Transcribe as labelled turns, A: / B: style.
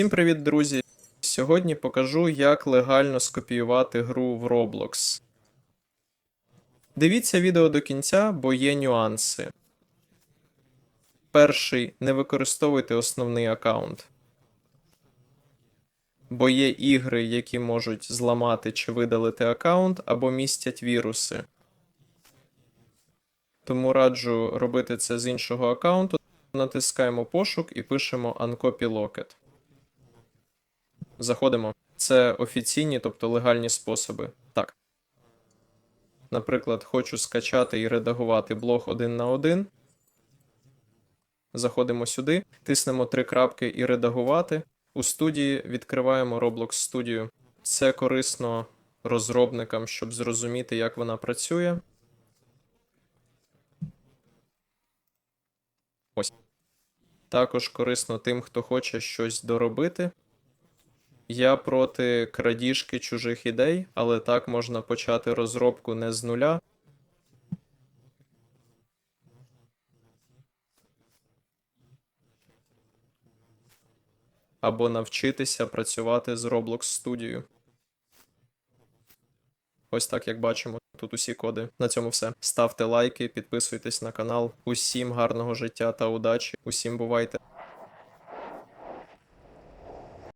A: Всім привіт, друзі! Сьогодні покажу, як легально скопіювати гру в Roblox. Дивіться відео до кінця, бо є нюанси. Перший не використовуйте основний аккаунт. Бо є ігри, які можуть зламати чи видалити аккаунт або містять віруси. Тому раджу робити це з іншого аккаунту. Натискаємо пошук і пишемо Uncopy Locket. Заходимо. Це офіційні, тобто легальні способи. Так. Наприклад, хочу скачати і редагувати блог один на один. Заходимо сюди, тиснемо три крапки і редагувати. У студії відкриваємо Roblox Studio. Це корисно розробникам, щоб зрозуміти, як вона працює. Ось. Також корисно тим, хто хоче щось доробити. Я проти крадіжки чужих ідей, але так можна почати розробку не з нуля. Або навчитися працювати з Roblox Studio. Ось так, як бачимо, тут усі коди. На цьому все. Ставте лайки, підписуйтесь на канал. Усім гарного життя та удачі. Усім бувайте.